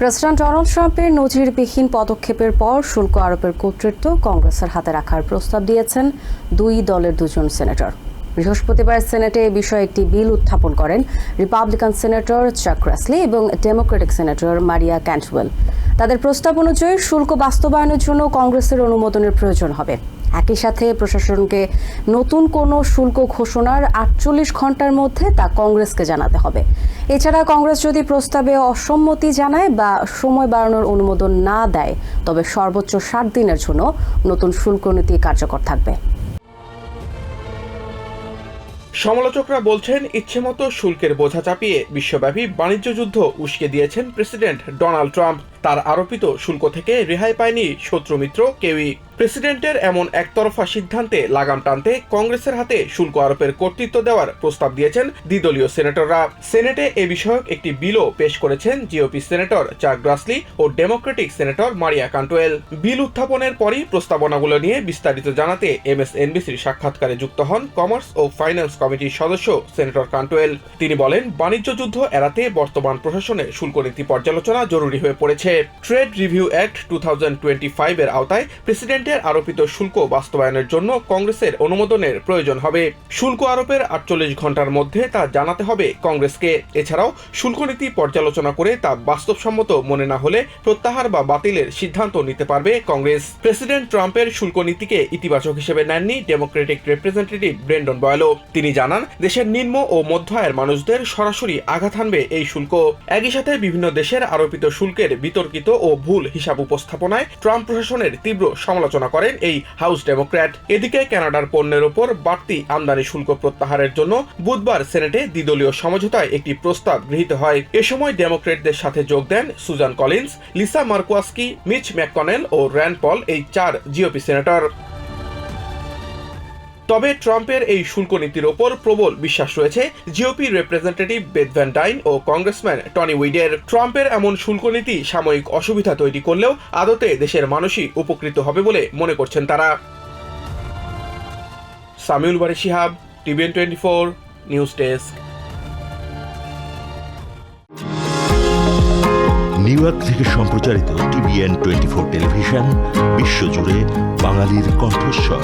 President Donald ট্রাম্পের নজিরবিহীন পদক্ষেপের পর শুল্ক আরোপের কর্তৃত্ব কংগ্রেসের হাতে রাখার প্রস্তাব দিয়েছেন দুই দলের দুজন সেনেটর। বৃহস্পতিবার সেনেটে এ বিষয়ে একটি বিল উত্থাপন করেন রিপাবলিকান সেনেটর চাক রাসলি এবং ডেমোক্রেটিক সেনেটর মারিয়া ক্যান্টওয়েল। তাদের প্রস্তাব অনুযায়ী শুল্ক বাস্তবায়নের জন্য কংগ্রেসের অনুমোদনের প্রয়োজন হবে। একই সাথে প্রশাসনকে নতুন কোনো শুল্ক ঘোষণার আটচল্লিশ ঘণ্টার মধ্যে তা কংগ্রেসকে জানাতে হবে। এছাড়া কংগ্রেস যদি প্রস্তাবে অসম্মতি জানায় বা সময় বাড়ানোর অনুমোদন না দেয়, তবে সর্বোচ্চ ষাট দিনের জন্য নতুন শুল্ক নীতি কার্যকর থাকবে। সমালোচকরা বলছেন, ইচ্ছেমতো শুল্কের বোঝা চাপিয়ে বিশ্বব্যাপী বাণিজ্য যুদ্ধ উস্কে দিয়েছেন প্রেসিডেন্ট ডোনাল্ড ট্রাম্প। তার আরোপিত শুল্ক থেকে রেহাই পায়নি শত্রুমিত্র কেউই প্রেসিডেন্টের এমন একতরফা সিদ্ধান্তে লাগাম টানতে কংগ্রেসের হাতে শুল্ক আরোপের কর্তৃত্ব দেওয়ার প্রস্তাব দিয়েছেন দ্বিদলীয় সেনেটররা। সেনেটে এ বিষয়ক একটি বিলও পেশ করেছেন জিওপি সেনেটর চাক গ্রাসলি ও ডেমোক্রেটিক সেনেটর মারিয়া কান্টোয়েল। বিল উত্থাপনের পরই প্রস্তাবনাগুলো নিয়ে বিস্তারিত জানাতে এমএসএনবিসির সাক্ষাৎকারে যুক্ত হন কমার্স ও ফাইন্যান্স কমিটির সদস্য সেনেটর কান্টোয়েল। তিনি বলেন, বাণিজ্য যুদ্ধ এড়াতে বর্তমান প্রশাসনের শুল্ক নীতি পর্যালোচনা জরুরি হয়ে পড়েছে। ট্রেড রিভিউ অ্যাক্ট টু এর আওতায় প্রেসিডেন্টের আরোপিত শুল্ক বাস্তবায়নের জন্য কংগ্রেসের অনুমোদনের প্রয়োজন হবে। শুল্ক আরোপের আটচল্লিশ ঘণ্টার মধ্যে তা জানাতে হবে কংগ্রেসকে। এছাড়াও, শুল্ক নীতি পর্যালোচনা করে তা বাস্তবসম্মত মনে না হলে প্রত্যাহার বা বাতিলের সিদ্ধান্ত নিতে পারবে কংগ্রেস। প্রেসিডেন্ট ট্রাম্পের শুল্ক নীতিকে ইতিবাচক হিসেবে নেননি ডেমোক্রেটিক রিপ্রেজেন্টেটিভ ব্রেন্ডন বয়লো তিনি জানান, দেশের নিম্ন ও মধ্য আয়ের মানুষদের সরাসরি আঘাত হানবে এই শুল্ক। একই সাথে বিভিন্ন দেশের আরোপিত শুল্কের বিতর্কিত ও ভুল হিসাব উপস্থাপনায় ট্রাম্প প্রশাসনের তীব্র সমালোচনা করেন এই হাউস ডেমোক্র্যাট। এদিকে কানাডার পণ্যের ওপর বাড়তি আমদানি শুল্ক প্রত্যাহারের জন্য বুধবার সেনেটে দ্বিদলীয় সমঝোতায় একটি প্রস্তাব গৃহীত হয়। এ সময় ডেমোক্রেটদের সাথে যোগ দেন Susan Collins, Lisa Murkowski, Mitch McConnell ও র্যান্ড পল, এই চার জিওপি সেনেটর। তবে ট্রাম্পের এই শুল্ক নীতির ওপর প্রবল বিশ্বাস রয়েছে জিওপি রিপ্রেজেন্টেটিভ বেদ ও কংগ্রেসম্যান টনি উইডের। ট্রাম্পের এমন শুল্ক নীতি সাময়িক অসুবিধা তৈরি করলেও আদতে দেশের মানুষই উপকৃত হবে বলে মনে করছেন তারা। Samiul Bari Shihab, TVN twenty four, news desk. New York থেকে সম্প্রচারিত টিভিএন টোয়েন্টি ফোর টেলিভিশন, বিশ্বজুড়ে বাঙালির কণ্ঠস্বর।